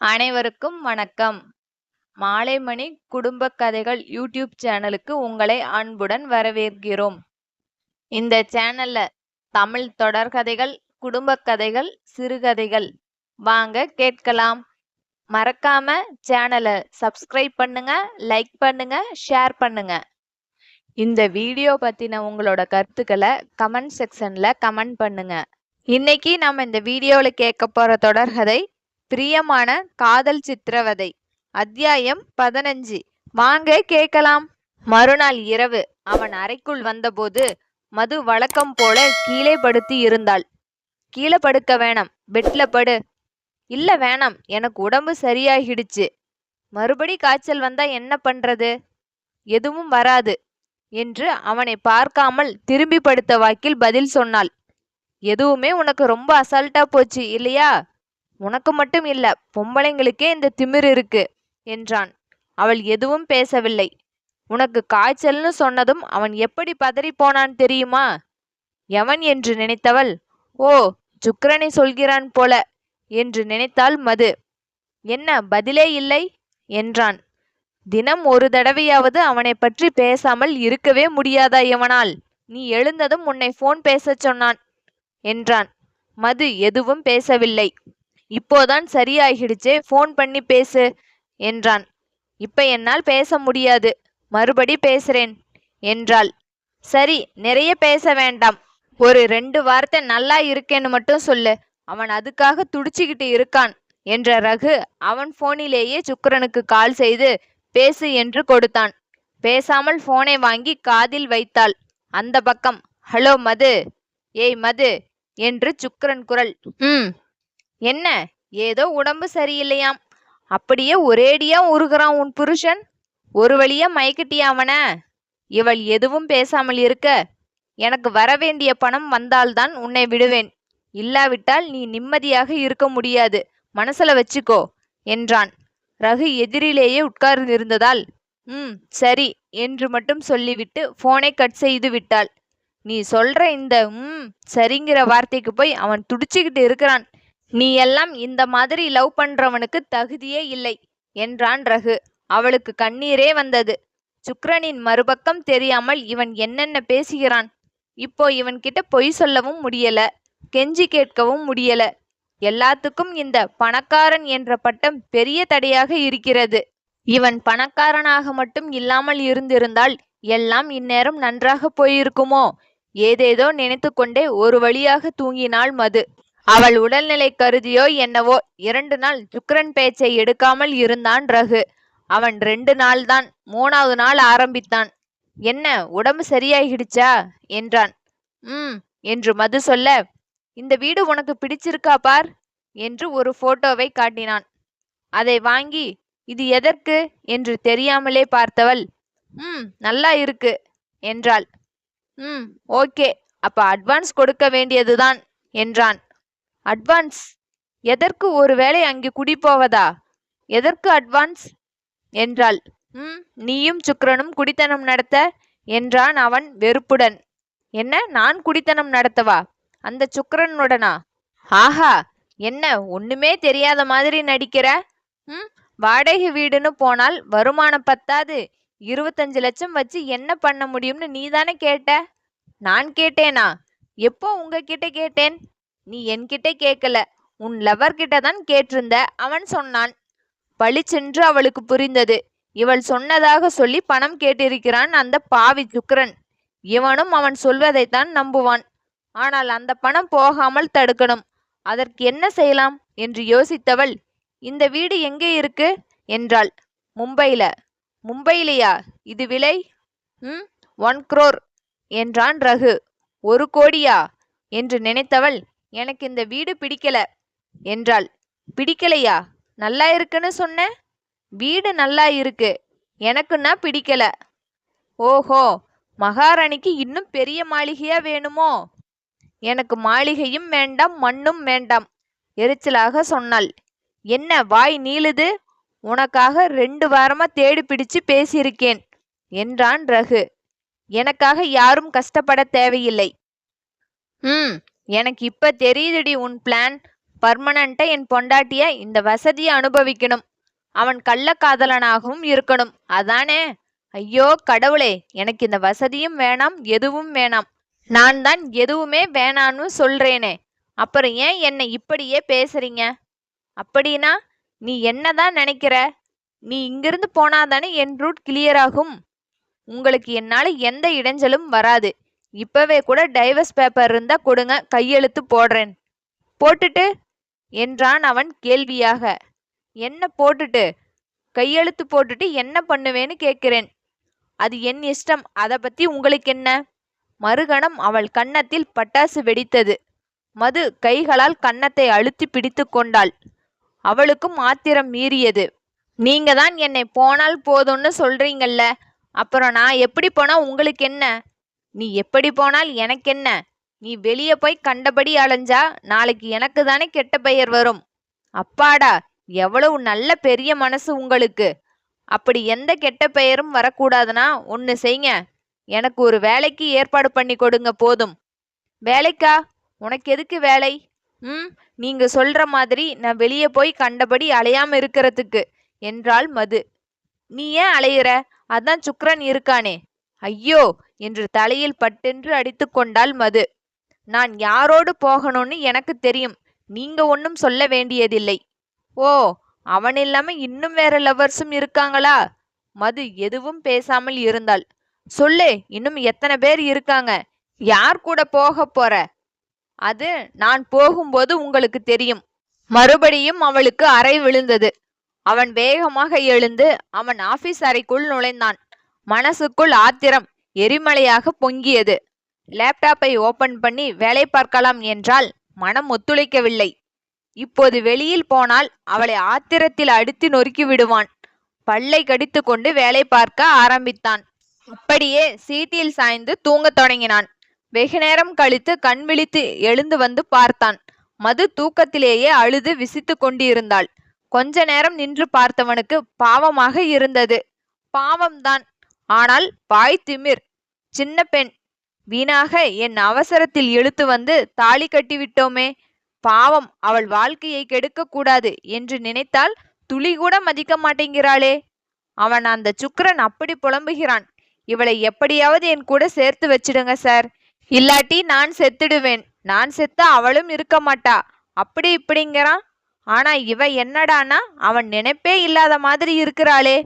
அனைவருக்கும் வணக்கம். மாலைமணி குடும்ப கதைகள் யூடியூப் சேனலுக்கு உங்களை அன்புடன் வரவேற்கிறோம். இந்த சேனல்ல தமிழ் தொடர்கதைகள் குடும்ப கதைகள் சிறுகதைகள். வாங்க கேட்கலாம். மறக்காம சேனலை சப்ஸ்கிரைப் பண்ணுங்க லைக் பண்ணுங்க ஷேர் பண்ணுங்க. இந்த வீடியோ பத்தின உங்களோட கருத்துக்களை கமெண்ட் செக்ஷன்ல கமெண்ட் பண்ணுங்க. இன்னைக்கு நம்ம இந்த வீடியோவில் கேட்க போற தொடர்கதை பிரியமான காதல் சித்திரவதை. அத்தியாயம் பதினஞ்சு. வாங்க கேட்கலாம். மறுநாள் இரவு அவன் அறைக்குள் வந்தபோது மது வழக்கம் போல கீழே படுத்தி இருந்தாள். கீழே படுக்க வேணாம். பெட்ல படு. இல்ல வேணாம். எனக்கு உடம்பு சரியாகிடுச்சு. மறுபடி காய்ச்சல் வந்தா என்ன பண்றது? எதுவும் வராது என்று அவனை பார்க்காமல் திரும்பி படுத்த வாக்கில் பதில் சொன்னாள். எதுவுமே உனக்கு ரொம்ப அசால்ட்டா போச்சு இல்லையா? உனக்கு மட்டும் இல்ல பொம்பளைங்களுக்கே இந்த திமிர் இருக்கு என்றான். அவள் எதுவும் பேசவில்லை. உனக்கு காய்ச்சல்னு சொன்னதும் அவன் எப்படி பதறி போனான் தெரியுமா? எவன் என்று நினைத்தவள் ஓ சுக்கரனை சொல்கிறான் போல என்று நினைத்தாள் மது. என்ன பதிலே இல்லை? என்றான். தினம் ஒரு தடவையாவது அவனை பற்றி பேசாமல் இருக்கவே முடியாதா இவனால் நீ எழுந்ததும் உன்னை போன் பேசச் சொன்னான் என்றான். மது எதுவும் பேசவில்லை. இப்போதான் சரியாகிடுச்சே ஃபோன் பண்ணி பேசு என்றான். இப்ப என்னால் பேச முடியாது மறுபடி பேசுறேன் என்றாள். சரி நிறைய பேச வேண்டாம். ஒரு ரெண்டு வார்த்தை நல்லா இருக்கேன்னு மட்டும் சொல்லு அவன் அதுக்காக துடிச்சுக்கிட்டு இருக்கான் என்ற ரகு அவன் போனிலேயே சுக்கரனுக்கு கால் செய்து பேசு என்று கொடுத்தான். பேசாமல் போனை வாங்கி காதில் வைத்தாள். அந்த பக்கம் ஹலோ மது. ஏய் மது என்று சுக்கரன் குரல் ம். என்ன? ஏதோ உடம்பு சரியில்லையாம். அப்படியே ஒரேடியா உருகுறான் உன் புருஷன். ஒரு வழியா மயக்கிட்டியா அவன? இவள் எதுவும் பேசாமல் இருக்க. எனக்கு வரவேண்டிய பணம் வந்தால்தான் உன்னை விடுவேன். இல்லாவிட்டால் நீ நிம்மதியாக இருக்க முடியாது. மனசுல வச்சுக்கோ என்றான். ரகு எதிரிலேயே உட்கார்ந்திருந்ததால் ம் சரி என்று மட்டும் சொல்லிவிட்டு போனை கட் செய்து விட்டாள். நீ சொல்ற இந்த ம் சரிங்கிற வார்த்தைக்கு போய் அவன் துடிச்சுக்கிட்டு இருக்கிறான். நீ எல்லாம் இந்த மாதிரி லவ் பண்றவனுக்கு தகுதியே இல்லை என்றான் ரகு. அவளுக்கு கண்ணீரே வந்தது. சுக்ரனின் மறுபக்கம் தெரியாமல் இவன் என்னென்ன பேசுகிறான்? இப்போ இவன்கிட்ட பொய் சொல்லவும் முடியல கெஞ்சி கேட்கவும் முடியல. எல்லாத்துக்கும் இந்த பணக்காரன் என்ற பட்டம் பெரிய தடையாக இருக்கிறது. இவன் பணக்காரனாக மட்டும் இல்லாமல் இருந்திருந்தால் எல்லாம் இந்நேரம் நன்றாக போயிருக்குமோ? ஏதேதோ நினைத்து கொண்டே ஒரு வழியாக தூங்கினாள் மது. அவள் உடல்நிலை கருதியோ என்னவோ இரண்டு நாள் சுக்ரன் பேச்சை எடுக்காமல் இருந்தான் ரகு. அவன் ரெண்டு நாள் தான் மூணாவது நாள் ஆரம்பித்தான். என்ன உடம்பு சரியாகிடுச்சா என்றான். ம் என்று மது சொல்ல இந்த வீடு உனக்கு பிடிச்சிருக்கா பார் என்று ஒரு போட்டோவை காட்டினான். அதை வாங்கி இது எதற்கு? என்று தெரியாமலே பார்த்தவள் ம் நல்லா இருக்கு என்றாள். ம் ஓகே அப்ப அட்வான்ஸ் கொடுக்க வேண்டியதுதான் என்றான். அட்வான்ஸ் எதற்கு ஒருவேளை அங்கே குடி போவதா எதற்கு அட்வான்ஸ் என்றாள். ம் நீயும் சுக்கிரனும் குடித்தனம் நடத்த என்றான் அவன் வெறுப்புடன். என்ன நான் குடித்தனம் நடத்தவா? அந்த சுக்கரனுடனா? ஆஹா என்ன ஒண்ணுமே தெரியாத மாதிரி நடிக்கிற? ம் வாடகை வீடுன்னு போனால் வருமானம் பத்தாது. இருபத்தஞ்சு லட்சம் வச்சு என்ன பண்ண முடியும்னு நீதானே கேட்ட? நான் கேட்டேனா? எப்போ உங்ககிட்ட கேட்டேன்? நீ என்கிட்ட கேட்கல உன் லவர்கிட்ட தான் கேட்டிருந்த. அவன் சொன்னான் பளிச்சென்று அவளுக்கு புரிந்தது. இவள் சொன்னதாக சொல்லி பணம் கேட்டிருக்கிறான் அந்த பாவி சுக்கரன். இவனும் அவன் சொல்வதைத்தான் நம்புவான். ஆனால் அந்த பணம் போகாமல் தடுக்கணும். அதற்கு என்ன செய்யலாம்? என்று யோசித்தவள் இந்த வீடு எங்கே இருக்கு? என்றாள். மும்பையில. மும்பையிலையா? இது விலை? ம் ஒன் குரோர். என்றான் ரகு. ஒரு கோடியா? என்று நினைத்தவள் எனக்கு இந்த வீடு பிடிக்கல. என்றாள். பிடிக்கலையா? நல்லா இருக்குன்னு சொன்ன? வீடு நல்லா இருக்கு. எனக்குன்னா பிடிக்கல. ஓஹோ மகாராணிக்கு இன்னும் பெரிய மாளிகையா வேணுமோ? எனக்கு மாளிகையும் வேண்டாம் மண்ணும் வேண்டாம் எரிச்சலாக சொன்னாள். என்ன வாய் நீளுது? உனக்காக ரெண்டு வாரமா தேடி பிடிச்சு பேசியிருக்கேன் என்றான் ரகு. எனக்காக யாரும் கஷ்டப்பட தேவையில்லை. ம் எனக்கு இப்ப தெரியுதுடி உன் பிளான் பர்மனண்ட்டா என் பொண்டாட்டிய இந்த வசதியை அனுபவிக்கணும். அவன் கள்ளக்காதலனாகவும் இருக்கணும். அதானே? ஐயோ கடவுளே எனக்கு இந்த வசதியும் வேணாம் எதுவும் வேணாம். நான் தான் எதுவுமே வேணான்னு சொல்றேனே. அப்புறம் ஏன் என்னை இப்படியே பேசுறீங்க? அப்படின்னா நீ என்னதான் நினைக்கிற? நீ இங்கிருந்து போனாதானே என் ரூட் கிளியர் ஆகும். உங்களுக்கு என்னால எந்த இடைஞ்சலும் வராது. இப்பவே கூட டைவர்ஸ் பேப்பர் இருந்தா கொடுங்க கையெழுத்து போடுறேன். போட்டுட்டு என்றான் அவன் கேள்வியாக. என்ன போட்டுட்டு? கையெழுத்து போட்டுட்டு என்ன பண்ணுவேன்னு கேட்கிறேன். அது என் இஷ்டம் அதை பத்தி உங்களுக்கு என்ன? மறுகணம் அவள் கன்னத்தில் பட்டாசு வெடித்தது. மது கைகளால் கன்னத்தை அழுத்தி பிடித்து கொண்டாள். அவளுக்கும் ஆத்திரம் மீறியது. நீங்க தான் என்னை போனால் போதும்னு சொல்றீங்கல்ல அப்புறம் நான் எப்படி போனா உங்களுக்கு என்ன? நீ எப்படி போனால் எனக்கென்ன? நீ வெளியே போய் கண்டபடி அலைஞ்சா நாளைக்கு எனக்கு தானே கெட்ட பெயர் வரும். அப்பாடா எவ்வளவு நல்ல பெரிய மனசு உங்களுக்கு. அப்படி எந்த கெட்ட பெயரும் வரக்கூடாதுன்னா ஒன்று செய்யுங்க எனக்கு ஒரு வேலைக்கு ஏற்பாடு பண்ணி கொடுங்க போதும். வேலைக்கா? உனக்கு எதுக்கு வேலை? ம் நீங்க சொல்ற மாதிரி நான் வெளியே போய் கண்டபடி அலையாம இருக்கிறதுக்கு. என்றாள் மது. நீ ஏன் அலையிற? அதான் சுக்ரன் இருக்கானே. ஐயோ என்று தலையில் பட்டென்று அடித்து கொண்டாள் மது. நான் யாரோடு போகணும்னு எனக்கு தெரியும். நீங்க ஒன்றும் சொல்ல வேண்டியதில்லை. ஓ அவன் இல்லாம இன்னும் வேற லவ்வர்ஸும் இருக்காங்களா? மது எதுவும் பேசாமல் இருந்தாள். சொல்லு இன்னும் எத்தனை பேர் இருக்காங்க? யார் கூட போக போற? அது நான் போகும்போது உங்களுக்கு தெரியும். மறுபடியும் அவளுக்கு அறை விழுந்தது. அவன் வேகமாக எழுந்து அவன் ஆபீஸ் அறைக்குள் நுழைந்தான். மனசுக்குள் ஆத்திரம். எரிமலையாக பொங்கியது. லேப்டாப்பை ஓபன் பண்ணி வேலை பார்க்கலாம் என்றால் மனம் ஒத்துழைக்கவில்லை. இப்போது வெளியில் போனால் அவளை ஆத்திரத்தில் அடித்து நொறுக்கி விடுவான். பல்லை கடித்து கொண்டு வேலை பார்க்க ஆரம்பித்தான். அப்படியே சீட்டில் சாய்ந்து தூங்கத் தொடங்கினான். வெகு நேரம் கழித்து கண் விழித்து எழுந்து வந்து பார்த்தான். மது தூக்கத்திலேயே அழுது விசித்து கொண்டிருந்தாள். கொஞ்ச நேரம் நின்று பார்த்தவனுக்கு பாவமாக இருந்தது. பாவம்தான். ஆனால் வாய் திமிர். சின்ன பெண் வீணாக என் அவசரத்தில் இழுத்து வந்து தாலி கட்டிவிட்டோமே பாவம் அவள் வாழ்க்கையை கெடுக்க கூடாது என்று நினைத்தால் துளி கூட மதிக்க மாட்டேங்கிறாளே. அவன் அந்த சுக்கரன் அப்படி புலம்புகிறான். இவளை எப்படியாவது என் கூட சேர்த்து வச்சிடுங்க சார். இல்லாட்டி நான் செத்துடுவேன். நான் செத்தா அவளும் இருக்க மாட்டா. அப்படி இப்படிங்கிறான். ஆனா இவ என்னடானா? அவன் நினைப்பே இல்லாத மாதிரி இருக்கிறாளே.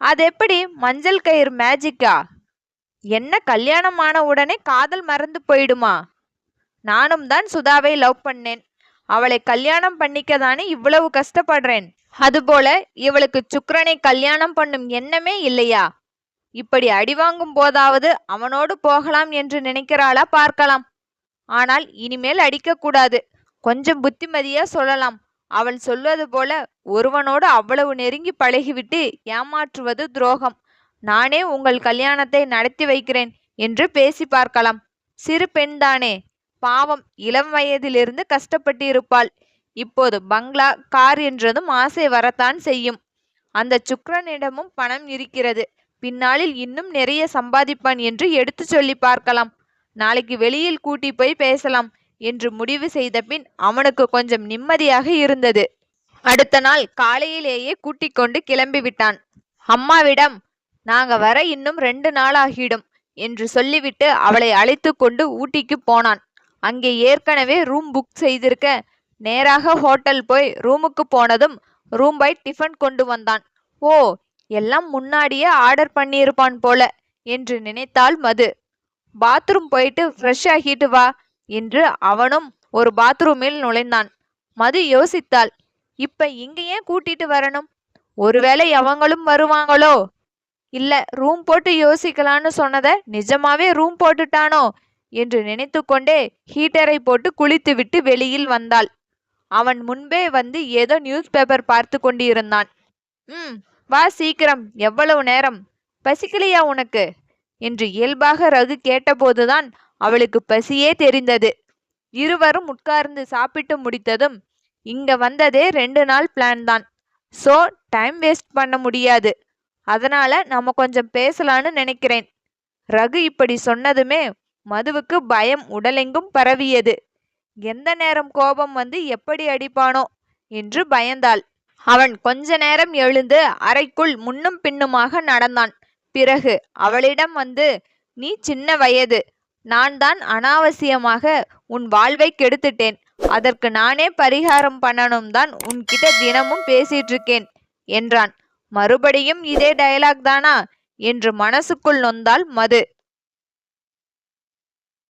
அது எப்படி மஞ்சள் கயிறு மேஜிக்கா என்ன கல்யாணம் ஆன உடனே காதல் மறந்து போயிடுமா? நானும் தான் சுதாவை லவ் பண்ணேன். அவளை கல்யாணம் பண்ணிக்க தானே இவ்வளவு கஷ்டப்படுறேன். அதுபோல இவளுக்கு சுக்கரனை கல்யாணம் பண்ணும் எண்ணமே இல்லையா? இப்படி அடி வாங்கும் போதாவது அவனோடு போகலாம் என்று நினைக்கிறாளா பார்க்கலாம். ஆனால் இனிமேல் அடிக்கக்கூடாது கொஞ்சம் புத்திமதியா சொல்லலாம். அவள் சொல்வது போல ஒருவனோடு அவ்வளவு நெருங்கி பழகிவிட்டு ஏமாற்றுவது துரோகம். நானே உங்கள் கல்யாணத்தை நடத்தி வைக்கிறேன் என்று பேசி பார்க்கலாம். சிறு பெண்தானே. பாவம் இளம் வயதிலிருந்து கஷ்டப்பட்டிருப்பாள். இப்போது பங்களா கார் என்றதும் ஆசை வரத்தான் செய்யும். அந்த சுக்ரனிடமும் பணம் இருக்கிறது. பின்னாளில் இன்னும் நிறைய சம்பாதிப்பான் என்று எடுத்து சொல்லி பார்க்கலாம். நாளைக்கு வெளியில் கூட்டி போய் பேசலாம் என்று முடிவு செய்த பின் அவனுக்கு கொஞ்சம் நிம்மதியாக இருந்தது. அடுத்த நாள் காலையிலேயே கூட்டிக் கொண்டு கிளம்பி விட்டான் அம்மாவிடம் நாங்க வர இன்னும் ரெண்டு நாள் ஆகிடும் என்று சொல்லிவிட்டு அவளை அழைத்து கொண்டு ஊட்டிக்கு போனான். அங்கே ஏற்கனவே ரூம் புக் செய்திருக்க நேராக ஹோட்டல் போய் ரூமுக்கு போனதும் ரூம் பாய் டிஃபன் கொண்டு வந்தான். ஓ எல்லாம் முன்னாடியே ஆர்டர் பண்ணியிருப்பான் போல என்று நினைத்தாள் மது. பாத்ரூம் போயிட்டு ஃப்ரெஷ் ஆகிட்டு வா என்று அவனும் ஒரு பாத்ரூமில் நுழைந்தான். மது யோசித்தாள் இப்ப இங்கேயே ஏன் கூட்டிட்டு வரணும்? ஒருவேளை அவங்களும் வருவாங்களோ? இல்ல ரூம் போட்டு யோசிக்கலான்னு சொன்னதை நிஜமாவே ரூம் போட்டுட்டானோ? என்று நினைத்து கொண்டே ஹீட்டரை போட்டு குளித்துவிட்டு வெளியில் வந்தாள். அவன் முன்பே வந்து ஏதோ நியூஸ் பேப்பர் பார்த்து கொண்டிருந்தான். ம் வா சீக்கிரம் எவ்வளவு நேரம்? பசிக்கலையா உனக்கு? என்று இயல்பாக ரகு கேட்டபோதுதான் அவளுக்கு பசியே தெரிந்தது. இருவரும் உட்கார்ந்து சாப்பிட்டு முடித்ததும் இங்க வந்ததே ரெண்டு நாள் பிளான் தான். சோ டைம் வேஸ்ட் பண்ண முடியாது. அதனால நம்ம கொஞ்சம் பேசலான்னு நினைக்கிறேன். ரகு இப்படி சொன்னதுமே மதுவுக்கு பயம் உடலெங்கும் பரவியது. எந்த நேரம் கோபம் வந்து எப்படி அடிப்பானோ? என்று பயந்தாள். அவன் கொஞ்ச நேரம் எழுந்து அறைக்குள் முன்னும் பின்னுமாக நடந்தான். பிறகு அவளிடம் வந்து நீ சின்ன வயது. நான் தான் அனாவசியமாக உன் வாழ்வை கெடுத்துட்டேன். அதற்கு நானே பரிகாரம் பண்ணணும் தான் உன்கிட்ட தினமும் பேசிட்டு இருக்கேன் என்றான். மறுபடியும் இதே டயலாக் தானா? என்று மனசுக்குள் நொந்தாள் மது.